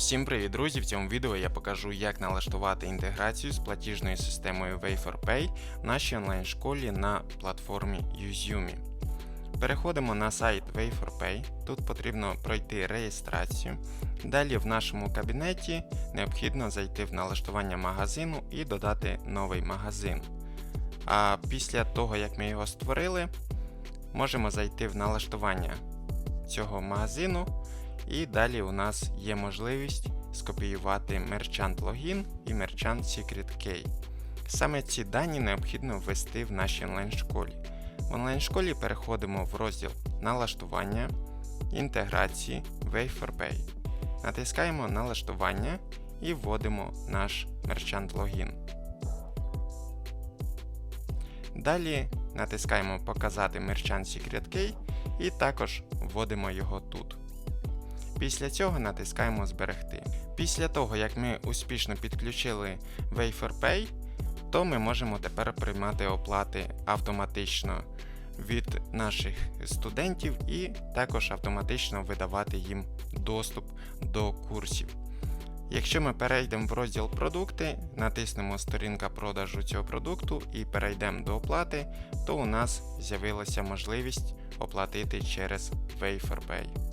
Всім привіт, друзі! В цьому відео я покажу, як налаштувати інтеграцію з платіжною системою Way4Pay в нашій онлайн-школі на платформі Udemy. Переходимо на сайт Way4Pay. Тут потрібно пройти реєстрацію. Далі в нашому кабінеті необхідно зайти в налаштування магазину і додати новий магазин. А після того, як ми його створили, можемо зайти в налаштування цього магазину. І далі у нас є можливість скопіювати Merchant Login і Merchant Secret Key. Саме ці дані необхідно ввести в нашій онлайн-школі. В онлайн-школі переходимо в розділ Налаштування, інтеграції Way4Pay. Натискаємо Налаштування і вводимо наш Merchant Login. Далі натискаємо Показати Merchant Secret Key і також вводимо його тут. Після цього натискаємо Зберегти. Після того, як ми успішно підключили Way4Pay, то ми можемо тепер приймати оплати автоматично від наших студентів і також автоматично видавати їм доступ до курсів. Якщо ми перейдемо в розділ Продукти, натиснемо Сторінка продажу цього продукту і перейдемо до оплати, то у нас з'явилася можливість оплатити через Way4Pay.